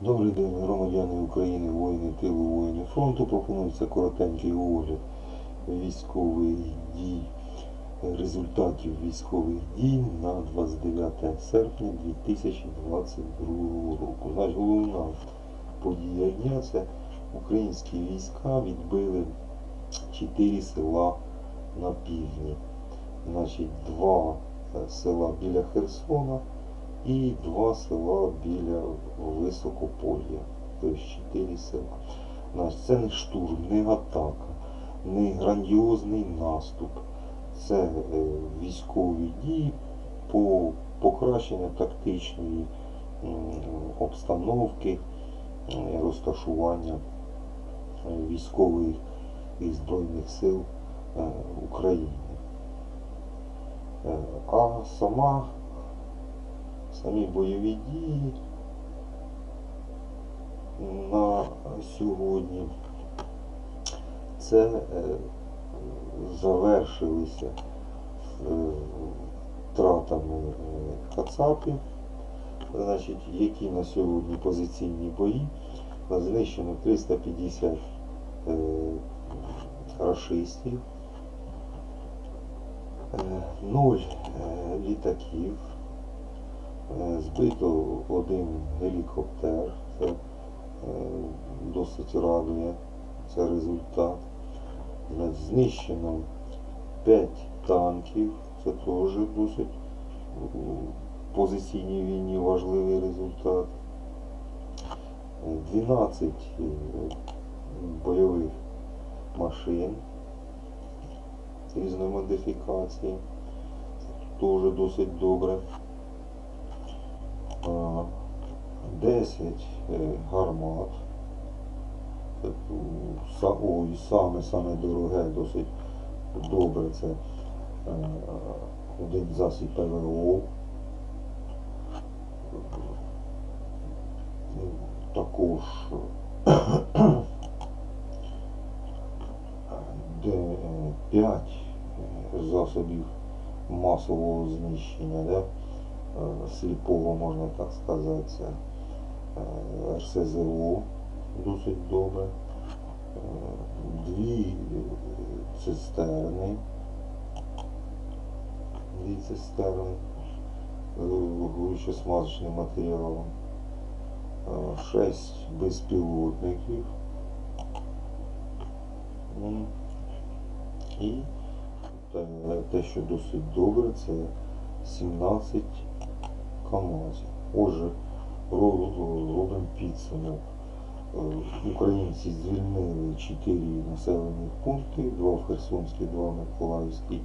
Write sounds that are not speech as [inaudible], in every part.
Добрий день, громадяни України, воїни тилу, воїни фронту. Пропонується коротенький огляд військових дій, результатів військових дій на 29 серпня 2022 року. Значить, головна подія дня це українські війська відбили чотири села на півдні. Значить, два села біля Херсона і два села біля Високополья. Тобто чотири села. Значить, це не штурм, не атака, не грандіозний наступ. Це е, військові дії по покращенню тактичної обстановки, е, розташування е, військових і Збройних сил е, України. А сама самі бойові дії на сьогодні. Це е, завершилися е, втратами е, Кацапів, значить, які на сьогодні позиційні бої. Знищено 350 е, рашистів, е, е, літаків, Збито один гелікоптер, це е, досить радує, це результат. Знищено 5 танків, це теж досить у позиційній війні важливий результат. Е, 12 е, бойових машин різної модифікації. Це теж досить добре. А, 10 е, гармат. Са- Ой, саме саме дороге, досить добре. Це е, один засіб ПВО. [coughs] Е, Також де 5 засобів масового знищення. Да? е, сліпого, можна так сказати, е, РСЗО досить добре. Е, Дві е, цистерни. Дві цистерни е, горюче-смазочним матеріалом. Е, Шесть безпілотників. І те, те, що досить добре, це 17 КАМАЗів. Отже, ро- робимо підсумок. Е, Українці звільнили 4 населених пункти, 2 в Херсонській, 2 в Миколаївській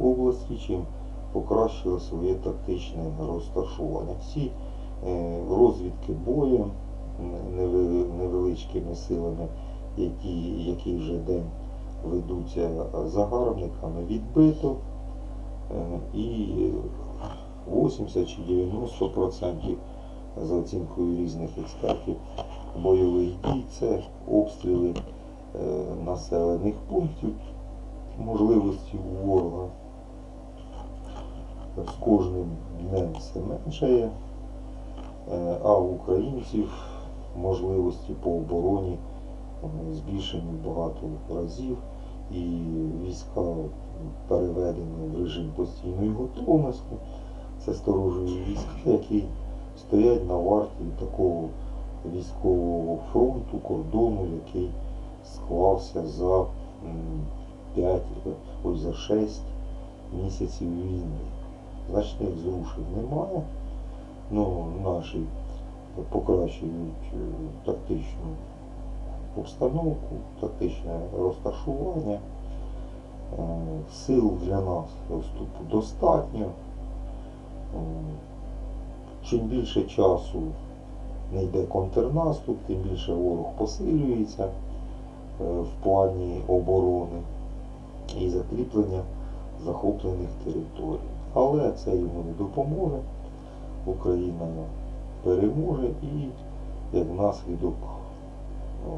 області, чим покращили своє тактичне розташування. Всі е, розвідки бою невеличкими силами, які, який вже день ведуться загарбниками, відбито. Е, і 80 чи 90% за оцінкою різних експертів бойових дій це обстріли е, населених пунктів, можливості у ворога з кожним днем все меншає, е, а у українців можливості по обороні е, збільшені багато разів і війська переведені в режим постійної готовності. Це сторожові війська, які стоять на варті такого військового фронту, кордону, який склався за 5, ось за 6 місяців війни. Значних зрушень немає. Ну, наші покращують е, тактичну обстановку, тактичне розташування. Е, Сил для нас достатньо. Е, Чим більше часу не йде контрнаступ, тим більше ворог посилюється е, в плані оборони і закріплення захоплених територій. Але це йому не допоможе. Україна переможе і як наслідок о,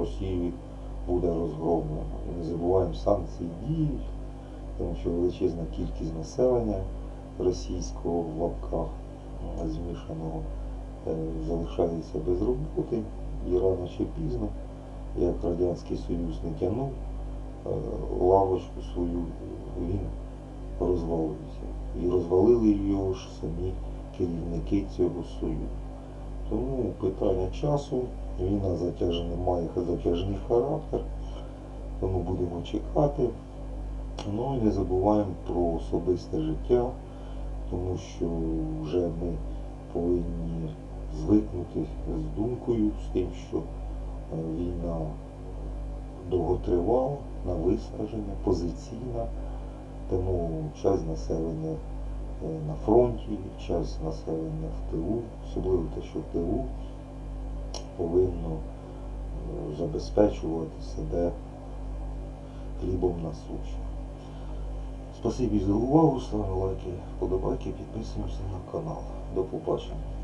Росію буде розгромлено. І не забуваємо, санкції діють, тому що величезна кількість населення російського в лапках е, змішаного е, залишається без роботи і рано чи пізно, як Радянський Союз не тягнув е, лавочку свою, він розвалився. І розвалили його ж самі керівники цього союзу. Тому питання часу, війна затяжна, має затяжний характер, тому будемо чекати. Ну і не забуваємо про особисте життя, тому що вже ми повинні звикнути з думкою, з тим, що е, війна довготривала, на виснаження, позиційна, тому часть населення е, на фронті, часть населення в тилу, особливо те, що в тилу повинно е, забезпечувати себе хлібом насущним. Спасибі за увагу, ставимо лайки, вподобайки, підписуємося на канал. До побачення.